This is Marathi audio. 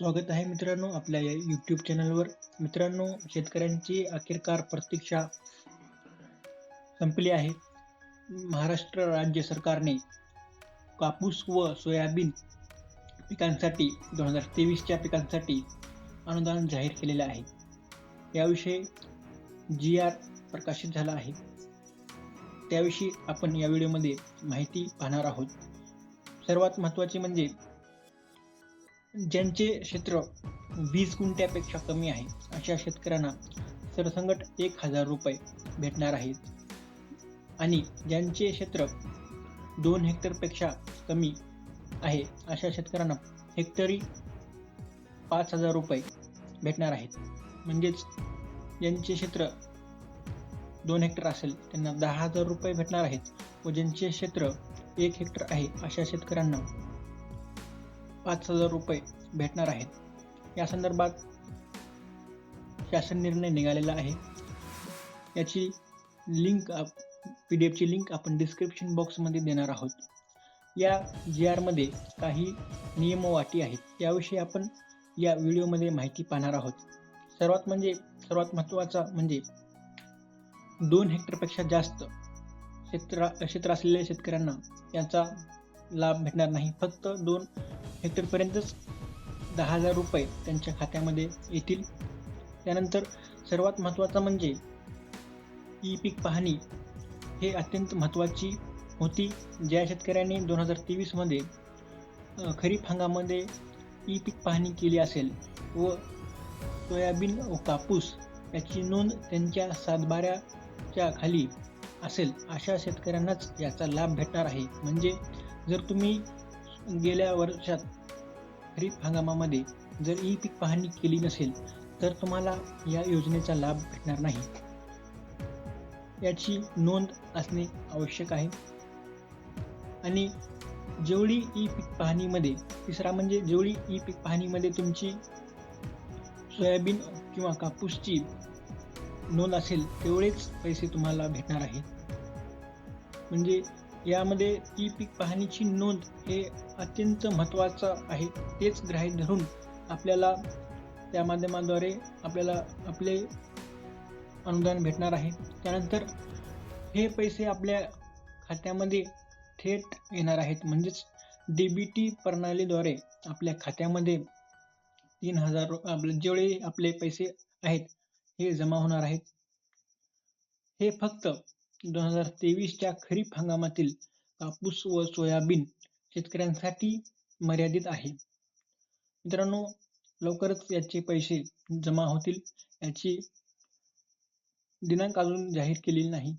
स्वागत आहे मित्रांनो आपल्या या यूट्यूब चॅनलवर मित्रांनो शेतकऱ्यांची अखेरकार प्रतीक्षा संपली आहे. महाराष्ट्र राज्य सरकारने कापूस व सोयाबीन पिकांसाठी दोन हजार तेवीसच्या पिकांसाठी अनुदान जाहीर केलेले आहे. याविषयी जी आर प्रकाशित झाला आहे. त्याविषयी आपण या व्हिडिओमध्ये माहिती पाहणार आहोत. सर्वात महत्त्वाचे म्हणजे ज्यांचे क्षेत्र वीस गुंठ्यापेक्षा कमी आहे अशा शेतकऱ्यांना सरसंगट एक हजार रुपये भेटणार आहेत. आणि ज्यांचे क्षेत्र दोन हेक्टरपेक्षा कमी आहे अशा शेतकऱ्यांना हेक्टरी पाच हजार रुपये भेटणार आहेत. म्हणजेच ज्यांचे क्षेत्र दोन हेक्टर असेल त्यांना दहा हजार रुपये भेटणार आहेत व ज्यांचे क्षेत्र एक हेक्टर आहे अशा शेतकऱ्यांना पाच हजार रुपये भेटणार आहेत. या संदर्भात शासन निर्णय निघालेला आहे. याची लिंक पी डी एफची लिंक आपण डिस्क्रिप्शन बॉक्समध्ये देणार आहोत. या जी आरमध्ये काही नियम व अटी आहेत याविषयी आपण या व्हिडिओमध्ये माहिती पाहणार आहोत. सर्वात म्हणजे सर्वात महत्त्वाचा म्हणजे दोन हेक्टरपेक्षा जास्त क्षेत्र क्षेत्र असलेल्या शेतकऱ्यांना याचा लाभ भेटणार नाही. फक्त दोन हेक्टरपर्यंतच दहा हजार रुपये त्यांच्या खात्यामध्ये येतील. त्यानंतर सर्वात महत्त्वाचा म्हणजे ई पीक पाहणी हे अत्यंत महत्त्वाची होती. ज्या शेतकऱ्यांनी दोन हजार तेवीसमध्ये खरीप हंगामामध्ये ई पीक पाहणी केली असेल व सोयाबीन व कापूस याची नोंद त्यांच्या सातबाऱ्याच्या खाली असेल अशा शेतकऱ्यांनाच याचा लाभ भेटणार आहे. म्हणजे जर तुम्ही गेल्या वर्षात खरीप हंगामामध्ये जर ई पीक पाहणी केली नसेल तर तुम्हाला या योजनेचा लाभ भेटणार नाही. याची नोंद असणे आवश्यक आहे. आणि जेवढी ई पीक पाहणीमध्ये तिसरा म्हणजे जेवढी ई पीक पाहणीमध्ये तुमची सोयाबीन किंवा कापूसची नोंद असेल तेवढेच पैसे तुम्हाला भेटणार आहेत म्हणजे यामध्ये ती पीक पाहणीची नोंद हे अत्यंत महत्त्वाचं आहे. तेच ग्राह्य धरून आपल्याला त्या माध्यमाद्वारे आपल्याला आपले अनुदान भेटणार आहे. त्यानंतर हे पैसे आपल्या खात्यामध्ये थेट येणार आहेत. म्हणजेच डी बी टी प्रणालीद्वारे आपल्या खात्यामध्ये तीन हजार आपले जेवढे आपले पैसे आहेत हे जमा होणार आहेत. हे फक्त दोन हजार तेवीसच्या खरीप हंगामातील कापूस व सोयाबीन शेतकऱ्यांसाठी मर्यादित आहे. मित्रांनो लवकरच याचे पैसे जमा होतील. याची दिनांक अजून जाहीर केलेली नाही.